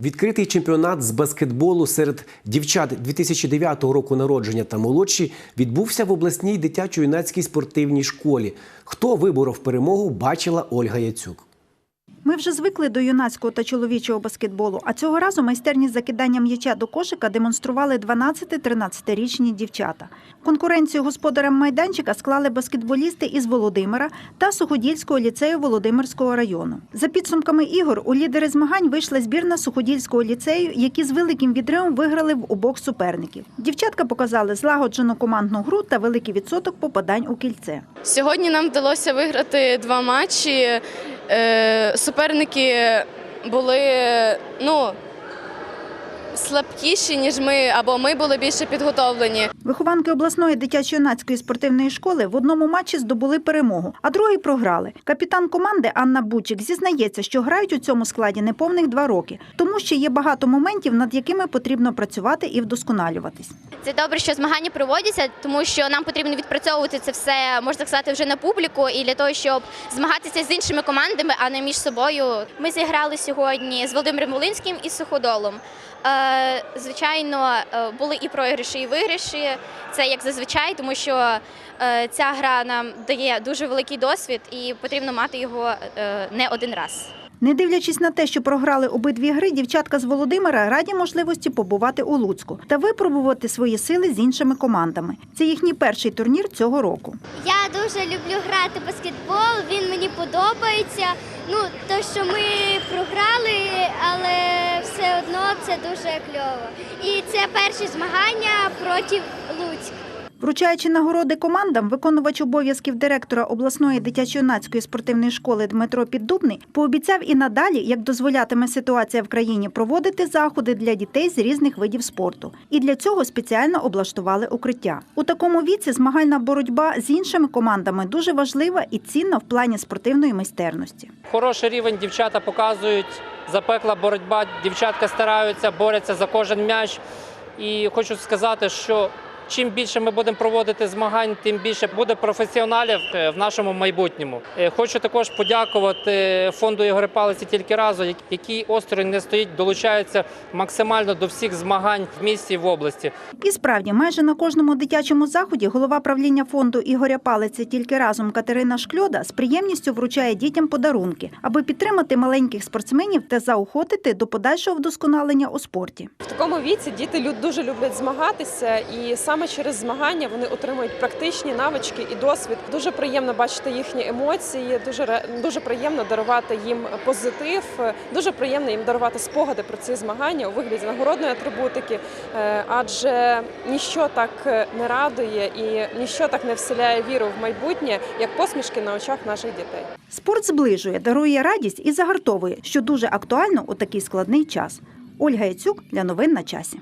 Відкритий чемпіонат з баскетболу серед дівчат 2009 року народження та молодші відбувся в обласній дитячо-юнацькій спортивній школі. Хто виборов перемогу, бачила Ольга Яцюк. Ми вже звикли до юнацького та чоловічого баскетболу, а цього разу майстерність закидання м'яча до кошика демонстрували 12-13-річні дівчата. Конкуренцію господарям майданчика склали баскетболісти із Володимира та Суходільського ліцею Володимирського району. За підсумками ігор у лідери змагань вийшла збірна Суходільського ліцею, які з великим відривом виграли в обох суперників. Дівчатка показали злагоджену командну гру та великий відсоток попадань у кільце. Сьогодні нам вдалося виграти два матчі. Е, Суперники були ну, слабкіші, ніж ми, або ми були більше підготовлені. Вихованки обласної дитячо-юнацької спортивної школи в одному матчі здобули перемогу, а другий програли. Капітан команди Анна Бучик зізнається, що грають у цьому складі неповних два роки, тому що є багато моментів, над якими потрібно працювати і вдосконалюватись. Це добре, що змагання проводяться, тому що нам потрібно відпрацьовувати це все, можна сказати, вже на публіку, і для того, щоб змагатися з іншими командами, а не між собою. Ми зіграли сьогодні з Володимиром Волинським і Суходолом. Е, Звичайно, е, були і програші, і виграші. Це як зазвичай, тому що е, ця гра нам дає дуже великий досвід, і потрібно мати його не один раз. Не дивлячись на те, що програли обидві гри, дівчатка з Володимира раді можливості побувати у Луцьку та випробувати свої сили з іншими командами. Це їхній перший турнір цього року. Я дуже люблю грати в баскетбол, він мені подобається. Ну, то, що ми програли, але це дуже кльово. І це перші змагання проти Луцька. Вручаючи нагороди командам, виконувач обов'язків директора обласної дитячо-юнацької спортивної школи Дмитро Піддубний пообіцяв і надалі, як дозволятиме ситуація в країні, проводити заходи для дітей з різних видів спорту. І для цього спеціально облаштували укриття. У такому віці змагальна боротьба з іншими командами дуже важлива і цінна в плані спортивної майстерності. Хороший рівень дівчата показують, запекла боротьба, дівчатка стараються, борються за кожен м'яч. І хочу сказати, що чим більше ми будемо проводити змагань, тим більше буде професіоналів е, в нашому майбутньому. Е, Хочу також подякувати фонду Ігоря Палиці тільки разу, який осторонь не стоїть, долучається максимально до всіх змагань в місті і в області. І справді, майже на кожному дитячому заході голова правління фонду Ігоря Палиці тільки разом Катерина Шкльода з приємністю вручає дітям подарунки, аби підтримати маленьких спортсменів та заохотити до подальшого вдосконалення у спорті. В такому віці діти дуже люблять змагатися, і саме через змагання вони отримують практичні навички і досвід. Дуже приємно бачити їхні емоції. Дуже дуже приємно дарувати їм позитив. Дуже приємно їм дарувати спогади про ці змагання у вигляді нагородної атрибутики, е, адже ніщо так не радує і ніщо так не вселяє віру в майбутнє, як посмішки на очах наших дітей. Спорт зближує, дарує радість і загартовує, що дуже актуально у такий складний час. Ольга Яцюк для новин на часі.